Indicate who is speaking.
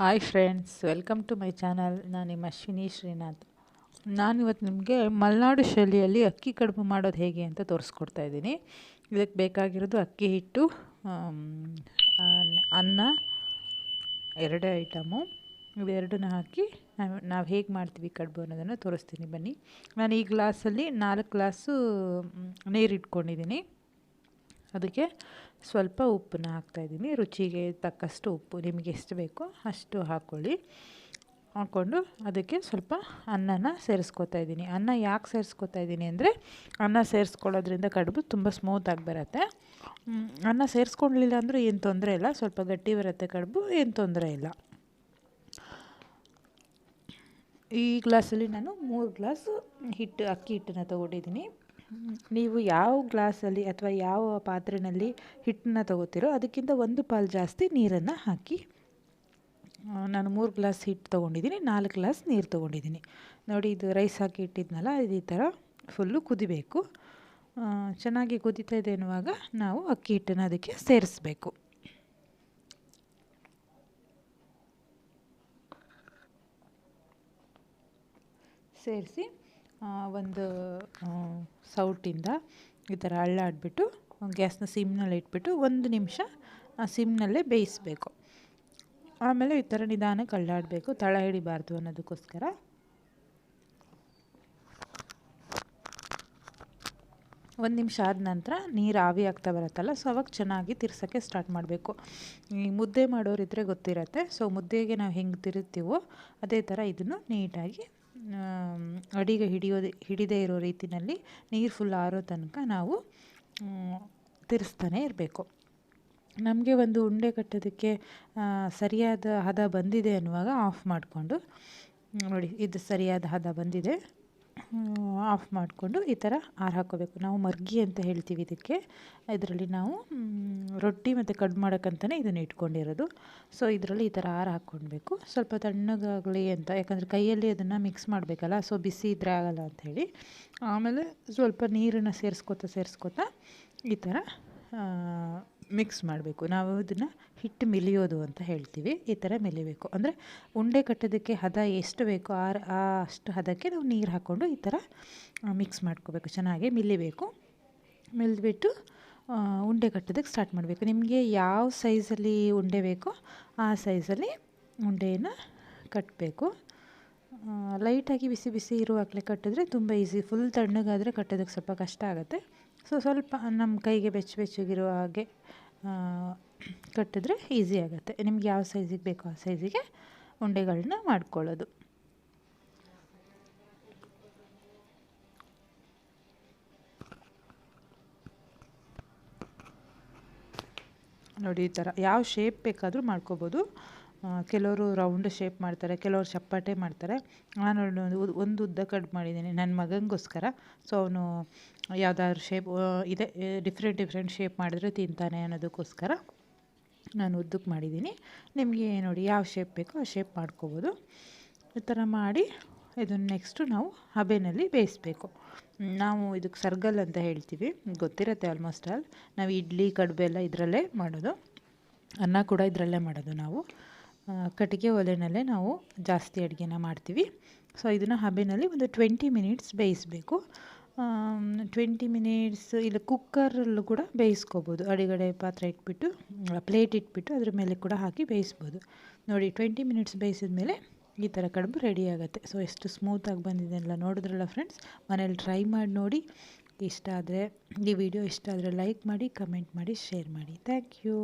Speaker 1: Hi friends welcome to my channel ನಾನು ನಿಮ್ಮ ಅಶ್ವಿನಿ ಶ್ರೀನಾಥ್. ನಾನಿವತ್ತು ನಿಮಗೆ ಮಲೆನಾಡು ಶೈಲಿಯಲ್ಲಿ ಅಕ್ಕಿ ಕಡುಬು ಮಾಡೋದು ಹೇಗೆ ಅಂತ ತೋರಿಸ್ಕೊಡ್ತಾ ಇದ್ದೀನಿ. ಇದಕ್ಕೆ ಬೇಕಾಗಿರೋದು ಅಕ್ಕಿ ಹಿಟ್ಟು ಅನ್ನ, ಎರಡೇ ಐಟಮು. ಇವೆರಡನ್ನ ಹಾಕಿ ನಾವು ನಾವು ಹೇಗೆ ಮಾಡ್ತೀವಿ ಕಡುಬು ಅನ್ನೋದನ್ನು ತೋರಿಸ್ತೀನಿ ಬನ್ನಿ. ನಾನು ಈ ಗ್ಲಾಸಲ್ಲಿ ನಾಲ್ಕು ಗ್ಲಾಸು ನೀರು ಇಟ್ಕೊಂಡಿದ್ದೀನಿ ಅದಕ್ಕೆ ಸ್ವಲ್ಪ ಉಪ್ಪನ್ನ ಹಾಕ್ತಾಯಿದ್ದೀನಿ ರುಚಿಗೆ ತಕ್ಕಷ್ಟು ಉಪ್ಪು ನಿಮಗೆ ಎಷ್ಟು ಬೇಕೋ ಅಷ್ಟು ಹಾಕ್ಕೊಳ್ಳಿ ಹಾಕ್ಕೊಂಡು ಅದಕ್ಕೆ ಸ್ವಲ್ಪ ಅನ್ನನ ಸೇರಿಸ್ಕೊತಾ ಇದ್ದೀನಿ. ಅನ್ನ ಯಾಕೆ ಸೇರಿಸ್ಕೊತಾ ಇದ್ದೀನಿ ಅಂದರೆ ಅನ್ನ ಸೇರಿಸ್ಕೊಳ್ಳೋದ್ರಿಂದ ಕಡುಬು ತುಂಬ ಸ್ಮೂತಾಗಿ ಬರುತ್ತೆ. ಅನ್ನ ಸೇರಿಸ್ಕೊಳ್ಳಿಲ್ಲ ಅಂದರೆ ಏನು ತೊಂದರೆ ಇಲ್ಲ. ಸ್ವಲ್ಪ ಗಟ್ಟಿ ಬರುತ್ತೆ ಕಡುಬು, ಏನು ತೊಂದರೆ ಇಲ್ಲ. ಈ ಗ್ಲಾಸಲ್ಲಿ ನಾನು ಮೂರು ಗ್ಲಾಸ್ ಹಿಟ್ಟು, ಅಕ್ಕಿ ಹಿಟ್ಟನ್ನು ತೊಗೊಂಡಿದ್ದೀನಿ. ನೀವು ಯಾವ ಗ್ಲಾಸಲ್ಲಿ ಅಥವಾ ಯಾವ ಪಾತ್ರೆಯಲ್ಲಿ ಹಿಟ್ಟನ್ನ ತಗೋತೀರೋ ಅದಕ್ಕಿಂತ ಒಂದು ಪಾಲು ಜಾಸ್ತಿ ನೀರನ್ನು ಹಾಕಿ ನಾನು ಮೂರು ಗ್ಲಾಸ್ ಹಿಟ್ಟು ತೊಗೊಂಡಿದ್ದೀನಿ, ನಾಲ್ಕು ಗ್ಲಾಸ್ ನೀರು ತೊಗೊಂಡಿದ್ದೀನಿ. ನೋಡಿ, ಇದು ರೈಸ್ ಹಾಕಿ ಇಟ್ಟಿದ್ನಲ್ಲ, ಇದು ಈ ಥರ ಫುಲ್ಲು ಕುದಿಬೇಕು. ಚೆನ್ನಾಗಿ ಕುದೀತಾ ಇದೆ ಎನ್ನುವಾಗ ನಾವು ಅಕ್ಕಿ ಹಿಟ್ಟನ್ನು ಅದಕ್ಕೆ ಸೇರಿಸ್ಬೇಕು. ಸೇರಿಸಿ ಒಂದು ಸೌಟಿಂದ ಈ ಥರ ಅಳ್ಳಾಡಿಬಿಟ್ಟು ಗ್ಯಾಸ್ನ ಸಿಮ್ನಲ್ಲಿ ಇಟ್ಬಿಟ್ಟು ಒಂದು ನಿಮಿಷ ಆ ಸಿಮ್ನಲ್ಲೇ ಬೇಯಿಸಬೇಕು. ಆಮೇಲೆ ಈ ಥರ ನಿಧಾನಕ್ಕೆ ಅಳ್ಳಾಡಬೇಕು ತಳ ಹಿಡಿಬಾರ್ದು ಅನ್ನೋದಕ್ಕೋಸ್ಕರ. ಒಂದು ನಿಮಿಷ ಆದ ನಂತರ ನೀರು ಆವಿ ಆಗ್ತಾ ಬರುತ್ತಲ್ಲ, ಸೊ ಅವಾಗ ಚೆನ್ನಾಗಿ ತಿರ್ಸೋಕ್ಕೆ ಸ್ಟಾರ್ಟ್ ಮಾಡಬೇಕು. ಈ ಮುದ್ದೆ ಮಾಡೋರಿದ್ರೆ ಗೊತ್ತಿರತ್ತೆ, ಸೊ ಮುದ್ದೆಗೆ ನಾವು ಹೆಂಗೆ ತಿರುತ್ತೀವೋ ಅದೇ ಥರ ಇದನ್ನು ನೀಟಾಗಿ ಅಡಿಗೆ ಹಿಡಿಯೋದು, ಹಿಡಿದೇ ಇರೋ ರೀತಿಯಲ್ಲಿ ನೀರು ಫುಲ್ ಆರೋ ತನಕ ನಾವು ತಿರ್ಸ್ತಾನೆ ಇರಬೇಕು. ನಮಗೆ ಒಂದು ಉಂಡೆ ಕಟ್ಟೋದಕ್ಕೆ ಸರಿಯಾದ ಹದ ಬಂದಿದೆ ಅನ್ನುವಾಗ ಆಫ್ ಮಾಡಿಕೊಂಡು ನೋಡಿ, ಇದು ಸರಿಯಾದ ಹದ ಬಂದಿದೆ. ಆಫ್ ಮಾಡಿಕೊಂಡು ಈ ಥರ ಆರು ಹಾಕ್ಕೋಬೇಕು. ನಾವು ಮರ್ಗಿ ಅಂತ ಹೇಳ್ತೀವಿ ಇದಕ್ಕೆ. ಇದರಲ್ಲಿ ನಾವು ರೊಟ್ಟಿ ಮತ್ತು ಕಡ್ ಮಾಡೋಕ್ಕಂತಲೇ ಇದನ್ನು ಇಟ್ಕೊಂಡಿರೋದು. ಸೊ ಇದರಲ್ಲಿ ಈ ಥರ ಆರು ಹಾಕ್ಕೊಳ್ಬೇಕು ಸ್ವಲ್ಪ ತಣ್ಣಗಾಗಲಿ ಅಂತ, ಯಾಕಂದರೆ ಕೈಯಲ್ಲಿ ಅದನ್ನು ಮಿಕ್ಸ್ ಮಾಡಬೇಕಲ್ಲ ಸೊ ಬಿಸಿ ಇದ್ರೆ ಆಗಲ್ಲ ಅಂಥೇಳಿ ಆಮೇಲೆ ಸ್ವಲ್ಪ ನೀರನ್ನು ಸೇರಿಸ್ಕೊತಾ ಸೇರಿಸ್ಕೊತಾ ಈ ಥರ ಮಿಕ್ಸ್ ಮಾಡಬೇಕು. ನಾವು ಅದನ್ನು ಹಿಟ್ಟು ಮಿಲಿಯೋದು ಅಂತ ಹೇಳ್ತೀವಿ. ಈ ಥರ ಮಿಲಿಬೇಕು. ಅಂದರೆ ಉಂಡೆ ಕಟ್ಟೋದಕ್ಕೆ ಹದ ಎಷ್ಟು ಬೇಕೋ ಆ ಅಷ್ಟು ಹದಕ್ಕೆ ನಾವು ನೀರು ಹಾಕ್ಕೊಂಡು ಈ ಥರ ಮಿಕ್ಸ್ ಮಾಡ್ಕೋಬೇಕು. ಚೆನ್ನಾಗಿ ಮಿಲಿಬೇಕು. ಮಿಲ್ದ್ಬಿಟ್ಟು ಉಂಡೆ ಕಟ್ಟೋದಕ್ಕೆ ಸ್ಟಾರ್ಟ್ ಮಾಡಬೇಕು. ನಿಮಗೆ ಯಾವ ಸೈಜಲ್ಲಿ ಉಂಡೆ ಬೇಕೋ ಆ ಸೈಜಲ್ಲಿ ಉಂಡೆಯನ್ನು ಕಟ್ಟಬೇಕು ಲೈಟಾಗಿ ಬಿಸಿ ಬಿಸಿ ಇರುವಾಗಲೇ ಕಟ್ಟಿದ್ರೆ ತುಂಬ ಈಸಿ. ಫುಲ್ ತಣ್ಣಗಾದರೆ ಕಟ್ಟೋದಕ್ಕೆ ಸ್ವಲ್ಪ ಕಷ್ಟ ಆಗುತ್ತೆ. ಸೊ ಸ್ವಲ್ಪ ನಮ್ಮ ಕೈಗೆ ಬೆಚ್ಚ ಬೆಚ್ಚಗಿರೋ ಹಾಗೆ ಕಟ್ಟಿದ್ರೆ ಈಸಿ ಆಗುತ್ತೆ. ನಿಮ್ಗೆ ಯಾವ ಸೈಜಿಗೆ ಬೇಕೋ ಆ ಸೈಜಿಗೆ ಉಂಡೆಗಳನ್ನ ಮಾಡ್ಕೊಳ್ಳೋದು. ನೋಡಿ ಈ ಥರ ಯಾವ ಶೇಪ್ ಬೇಕಾದರೂ ಮಾಡ್ಕೋಬೋದು. ಕೆಲವರು ರೌಂಡ್ ಶೇಪ್ ಮಾಡ್ತಾರೆ, ಕೆಲವರು ಚಪ್ಪಾಟೆ ಮಾಡ್ತಾರೆ. ನಾನು ಒಂದು ಉದ್- ಒಂದು ಉದ್ದ ಕಟ್ ಮಾಡಿದ್ದೀನಿ ನನ್ನ ಮಗನಿಗೋಸ್ಕರ. ಸೊ ಅವನು ಯಾವ್ದಾದ್ರು ಶೇಪ್ ಇದೆ ಡಿಫ್ರೆಂಟ್ ಡಿಫ್ರೆಂಟ್ ಶೇಪ್ ಮಾಡಿದ್ರೆ ತಿಂತಾನೆ ಅನ್ನೋದಕ್ಕೋಸ್ಕರ ನಾನು ಉದ್ದಕ್ಕೆ ಮಾಡಿದ್ದೀನಿ. ನಿಮಗೆ ನೋಡಿ ಯಾವ ಶೇಪ್ ಬೇಕೋ ಆ ಶೇಪ್ ಮಾಡ್ಕೋಬೋದು. ಈ ಥರ ಮಾಡಿ ಇದನ್ನು ನೆಕ್ಸ್ಟು ನಾವು ಹಬೆನಲ್ಲಿ ಬೇಯಿಸಬೇಕು. ನಾವು ಇದಕ್ಕೆ ಸರ್ಗಲ್ ಅಂತ ಹೇಳ್ತೀವಿ, ಗೊತ್ತಿರತ್ತೆ ಆಲ್ಮೋಸ್ಟ್ ಆಲ್ ನಾವು ಇಡ್ಲಿ ಕಡುಬು ಎಲ್ಲ ಇದರಲ್ಲೇ ಮಾಡೋದು. ಅನ್ನ ಕೂಡ ಇದರಲ್ಲೇ ಮಾಡೋದು ನಾವು. ಕಟ್ಟಿಗೆ ಒಲೆನಲ್ಲೇ ನಾವು ಜಾಸ್ತಿ ಅಡುಗೆನ ಮಾಡ್ತೀವಿ. ಸೊ ಇದನ್ನು ಹಬೆನಲ್ಲಿ ಒಂದು ಟ್ವೆಂಟಿ ಮಿನಿಟ್ಸ್ ಬೇಯಿಸಬೇಕು. ಟ್ವೆಂಟಿ ಮಿನಿಟ್ಸ್ ಇಲ್ಲ ಕುಕ್ಕರಲ್ಲೂ ಕೂಡ ಬೇಯಿಸ್ಕೋಬೋದು. ಅಡಿಗಡೆ ಪಾತ್ರೆ ಇಟ್ಬಿಟ್ಟು ಪ್ಲೇಟ್ ಇಟ್ಬಿಟ್ಟು ಅದ್ರ ಮೇಲೆ ಕೂಡ ಹಾಕಿ ಬೇಯಿಸ್ಬೋದು. ನೋಡಿ ಟ್ವೆಂಟಿ ಮಿನಿಟ್ಸ್ ಬೇಯಿಸಿದ ಮೇಲೆ ಈ ಥರ ಕಡುಬು ರೆಡಿ ಆಗುತ್ತೆ. ಸೊ ಎಷ್ಟು ಸ್ಮೂತಾಗಿ ಬಂದಿದೆ ಎಲ್ಲ ನೋಡಿದ್ರಲ್ಲ ಫ್ರೆಂಡ್ಸ್ ಮನೇಲಿ ಟ್ರೈ ಮಾಡಿ ನೋಡಿ. ಇಷ್ಟ ಆದರೆ ಈ ವಿಡಿಯೋ ಇಷ್ಟ ಆದರೆ ಲೈಕ್ ಮಾಡಿ ಕಮೆಂಟ್ ಮಾಡಿ ಶೇರ್ ಮಾಡಿ. Thank you